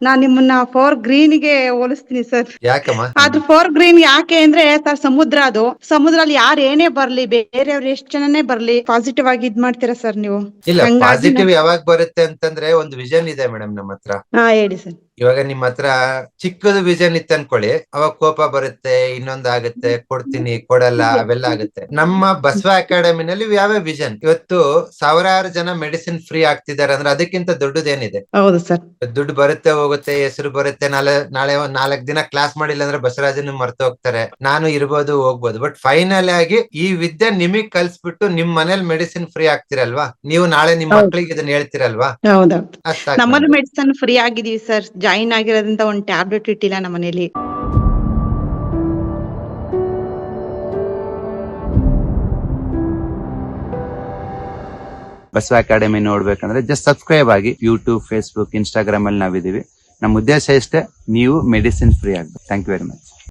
ನಾನ್ ನಿಮ್ಮನ್ನ four ಗ್ರೀನ್ಗೆ ಹೋಲಿಸ್ತೀನಿ sir ಯಾಕಮ್ಮ? ಅದು ಫೋರ್ ಗ್ರೀನ್ ಯಾಕೆ ಅಂದ್ರೆ ಸರ್ ಸಮುದ್ರ ಅದು. ಸಮುದ್ರಲ್ಲಿ ಯಾರು ಏನೇ ಬರ್ಲಿ ಬೇರೆಯವ್ರು ಎಷ್ಟ್ ಜನನೇ ಬರ್ಲಿ ಪಾಸಿಟಿವ್ ಆಗಿ ಇದ್ ಮಾಡ್ತೀರಾ ಸರ್ ನೀವು? ಇಲ್ಲ ಪಾಸಿಟಿವ್ ಯಾವಾಗ ಬರುತ್ತೆ ಅಂತಂದ್ರೆ ಒಂದು ವಿಷನ್ ಇದೆ ಮೇಡಮ್ ನಮ್ಮ ಹತ್ರ ಹಾ ಹೇಳಿ ಸರ್ ಇವಾಗ ನಿಮ್ಮ ಹತ್ರ ಚಿಕ್ಕದು ವಿಷನ್ ಇತ್ತು ಅನ್ಕೊಳ್ಳಿ. ಅವಾಗ ಕೋಪ ಬರುತ್ತೆ ಇನ್ನೊಂದ್ ಆಗುತ್ತೆ ಕೊಡ್ತೀನಿ ಕೊಡಲ್ಲ ಅವೆಲ್ಲ ಆಗುತ್ತೆ. ನಮ್ಮ ಬಸವ ಅಕಾಡೆಮಿನಲ್ಲಿ ಯಾವ್ಯಾವ ವಿಷನ್ ಇವತ್ತು ಸಾವಿರಾರು ಜನ ಮೆಡಿಸಿನ್ ಫ್ರೀ ಆಗ್ತಿದ್ದಾರೆ ಅಂದ್ರೆ ಅದಕ್ಕಿಂತ ದೊಡ್ಡದೇನಿದೆ? ಹೌದು ಸರ್. ದುಡ್ಡು ಬರುತ್ತೆ ಹೋಗುತ್ತೆ ಹೆಸರು ಬರುತ್ತೆ ನಾಳೆ ನಾಳೆ ಒಂದ್ ನಾಲ್ಕ್ ದಿನ ಕ್ಲಾಸ್ ಮಾಡಿಲ್ಲ ಅಂದ್ರೆ ಬಸವರಾಜನ ಮರ್ತು ಹೋಗ್ತಾರೆ. ನಾನು ಇರ್ಬೋದು ಹೋಗ್ಬೋದು. ಬಟ್ ಫೈನಲ್ ಆಗಿ ಈ ವಿದ್ಯೆ ನಿಮಗ್ ಕಲ್ಸ್ಬಿಟ್ಟು ನಿಮ್ ಮನೇಲಿ ಮೆಡಿಸಿನ್ ಫ್ರೀ ಆಗ್ತಿರಲ್ವಾ? ನೀವು ನಾಳೆ ನಿಮ್. ಮಕ್ಳಿಗೆ ಇದನ್ನ ಹೇಳ್ತಿರಲ್ವಾ? ಸಾಕ್ ಮೆಡಿಸನ್ ಫ್ರೀ ಆಗಿದೀವಿ ಸರ್. ಜಾಯಿನ್ ಆಗಿರೋದಂತ ಒಂದ್ ಟ್ಯಾಬ್ಲೆಟ್ ಇಟ್ಟಿಲ್ಲ ನಮ್ಮ ಮನೇಲಿ ಬಸವ ಅಕಾಡೆಮಿ ನೋಡ್ಬೇಕಂದ್ರೆ ಜಸ್ಟ್ ಸಬ್ಸ್ಕ್ರೈಬ್ ಆಗಿ ಯೂಟ್ಯೂಬ್ ಫೇಸ್ಬುಕ್ ಇನ್ಸ್ಟಾಗ್ರಾಮ್ ಅಲ್ಲಿ ನಾವಿದೀವಿ ನಮ್ಮ ಉದ್ದೇಶ ಇಷ್ಟೇ, ನೀವು ಮೆಡಿಸಿನ್ ಫ್ರೀ ಆಗ್ಬೇಕು. Thank you very much